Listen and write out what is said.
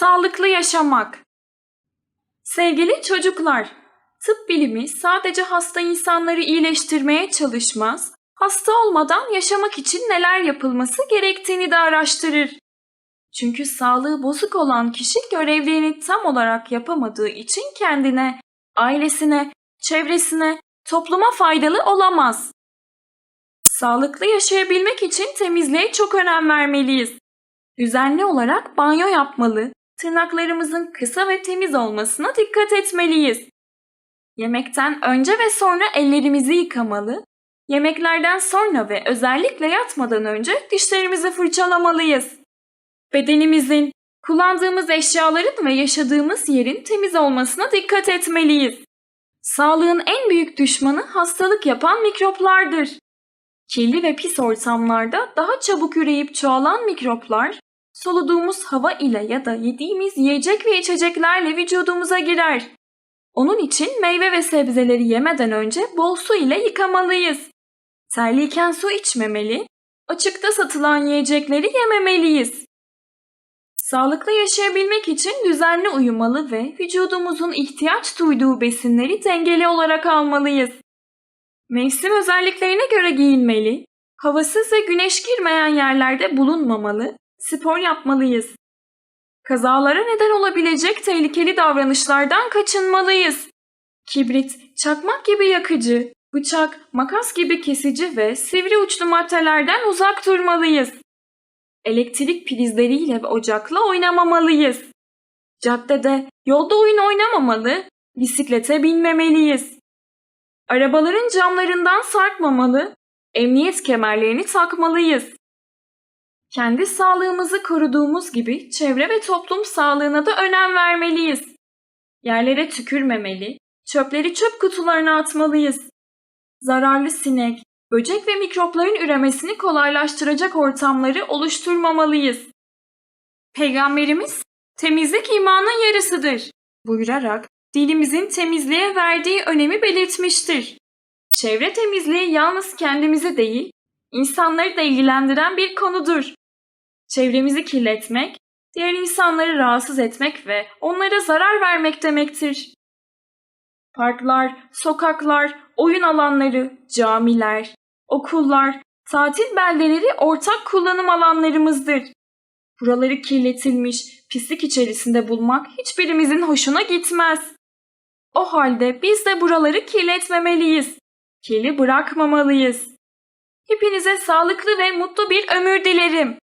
Sağlıklı yaşamak. Sevgili çocuklar, tıp bilimi sadece hasta insanları iyileştirmeye çalışmaz, hasta olmadan yaşamak için neler yapılması gerektiğini de araştırır. Çünkü sağlığı bozuk olan kişi görevlerini tam olarak yapamadığı için kendine, ailesine, çevresine, topluma faydalı olamaz. Sağlıklı yaşayabilmek için temizliğe çok önem vermeliyiz. Düzenli olarak banyo yapmalı, tırnaklarımızın kısa ve temiz olmasına dikkat etmeliyiz. Yemekten önce ve sonra ellerimizi yıkamalı, yemeklerden sonra ve özellikle yatmadan önce dişlerimizi fırçalamalıyız. Bedenimizin, kullandığımız eşyaların ve yaşadığımız yerin temiz olmasına dikkat etmeliyiz. Sağlığın en büyük düşmanı hastalık yapan mikroplardır. Kirli ve pis ortamlarda daha çabuk üreyip çoğalan mikroplar, soluduğumuz hava ile ya da yediğimiz yiyecek ve içeceklerle vücudumuza girer. Onun için meyve ve sebzeleri yemeden önce bol su ile yıkamalıyız. Terliyken su içmemeli, açıkta satılan yiyecekleri yememeliyiz. Sağlıklı yaşayabilmek için düzenli uyumalı ve vücudumuzun ihtiyaç duyduğu besinleri dengeli olarak almalıyız. Mevsim özelliklerine göre giyinmeli, havasız ve güneş girmeyen yerlerde bulunmamalı, spor yapmalıyız. Kazalara neden olabilecek tehlikeli davranışlardan kaçınmalıyız. Kibrit, çakmak gibi yakıcı, bıçak, makas gibi kesici ve sivri uçlu maddelerden uzak durmalıyız. Elektrik prizleriyle ve ocakla oynamamalıyız. Caddede, yolda oyun oynamamalı, bisiklete binmemeliyiz. Arabaların camlarından sarkmamalı, emniyet kemerlerini takmalıyız. Kendi sağlığımızı koruduğumuz gibi çevre ve toplum sağlığına da önem vermeliyiz. Yerlere tükürmemeli, çöpleri çöp kutularına atmalıyız. Zararlı sinek, böcek ve mikropların üremesini kolaylaştıracak ortamları oluşturmamalıyız. Peygamberimiz temizlik imanın yarısıdır buyurarak dilimizin temizliğe verdiği önemi belirtmiştir. Çevre temizliği yalnız kendimizi değil, insanları da ilgilendiren bir konudur. Çevremizi kirletmek, diğer insanları rahatsız etmek ve onlara zarar vermek demektir. Parklar, sokaklar, oyun alanları, camiler, okullar, tatil beldeleri ortak kullanım alanlarımızdır. Buraları kirletilmiş, pislik içerisinde bulmak hiçbirimizin hoşuna gitmez. O halde biz de buraları kirletmemeliyiz. Kirli bırakmamalıyız. Hepinize sağlıklı ve mutlu bir ömür dilerim.